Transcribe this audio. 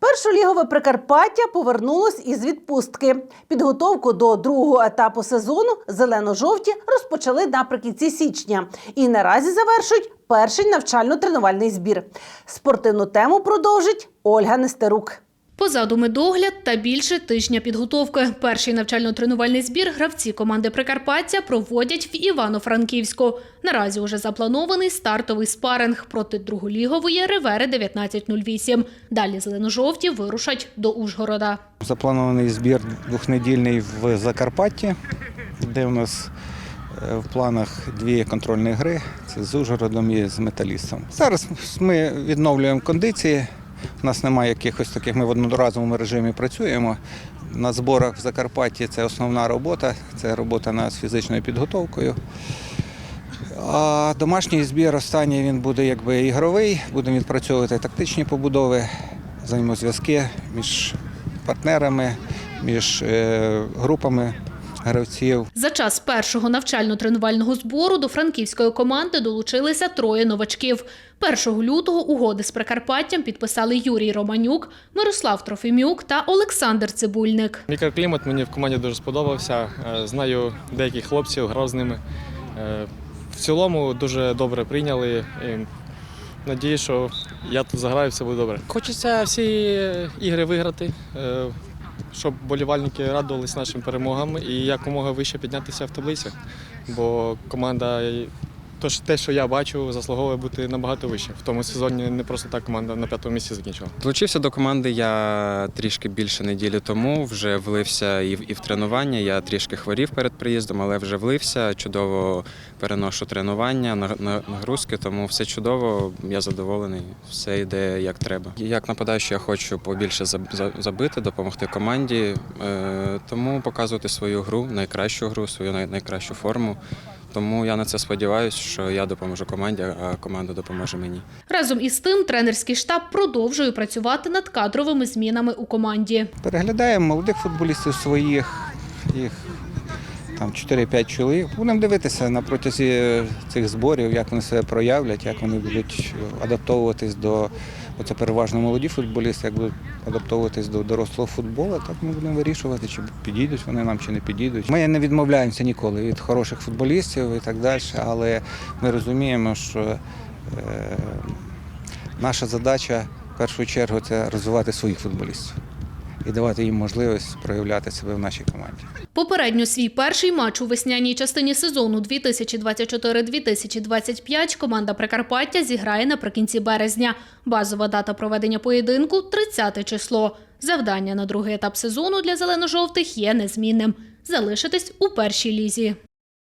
Першолігове Прикарпаття повернулось із відпустки. Підготовку до другого етапу сезону зелено-жовті розпочали наприкінці січня і наразі завершують перший навчально-тренувальний збір. Спортивну тему продовжить Ольга Нестерук. Позаду медогляд та більше тижня підготовки. Перший навчально-тренувальний збір гравці команди Прикарпаття проводять в Івано-Франківську. Наразі уже запланований стартовий спаринг проти друголігової Ривери 1908. Далі зелено-жовті вирушать до Ужгорода. Запланований збір двохнедільний в Закарпатті, де у нас е, в планах дві контрольні гри це з Ужгородом і з металістом. Зараз ми відновлюємо кондиції. У нас немає якихось таких, ми в одноразовому режимі працюємо. На зборах в Закарпатті це основна робота, це робота над фізичною підготовкою. А домашній збір останній він буде якби ігровий, будемо відпрацьовувати тактичні побудови, взаємозв'язки між партнерами, між е, групами гравців. За час першого навчально-тренувального збору до франківської команди долучилися троє новачків. 1 лютого угоди з Прикарпаттям підписали Юрій Романюк, Мирослав Трофімюк та Олександр Цибульник. Мікроклімат мені в команді дуже сподобався. Е, Знаю деяких хлопців, грав з ними. Е, В цілому дуже добре прийняли. Надію, що я тут заграю, все буде добре. Хочеться всі ігри виграти, е, щоб болівальники радувалися нашим перемогам і якомога вище піднятися в таблицях. Бо команда, то ж те, що я бачу, заслуговує бути набагато вище. В тому сезоні не просто так команда на п'ятому місці закінчила. Долучився до команди я трішки більше неділі тому. Вже влився і в, і в тренування. Я трішки хворів перед приїздом, але вже влився. Чудово переношу тренування, на- на- нагрузки, тому все чудово. Я задоволений. Все йде як треба. Як нападаючий, я хочу побільше забити, допомогти команді. Е, Тому показувати свою гру, найкращу гру, свою най- найкращу форму. Тому я на це сподіваюся, що я допоможу команді, а команда допоможе мені. Разом із тим, тренерський штаб продовжує працювати над кадровими змінами у команді. Переглядаємо молодих футболістів своїх, їх там 4-5 чоловік. Будемо дивитися на протязі цих зборів, як вони себе проявлять, як вони будуть адаптовуватись до оце переважно молоді футболісти, як будуть адаптовуватись до дорослого футболу. Так ми будемо вирішувати, чи підійдуть вони нам, чи не підійдуть. Ми не відмовляємося ніколи від хороших футболістів і так далі, але ми розуміємо, що е, наша задача в першу чергу це розвивати своїх футболістів і давати їм можливість проявляти себе в нашій команді. Попередньо свій перший матч у весняній частині сезону 2024-2025 команда Прикарпаття зіграє наприкінці березня. Базова дата проведення поєдинку 30 число. Завдання на другий етап сезону для зелено-жовтих є незмінним залишитись у першій лізі.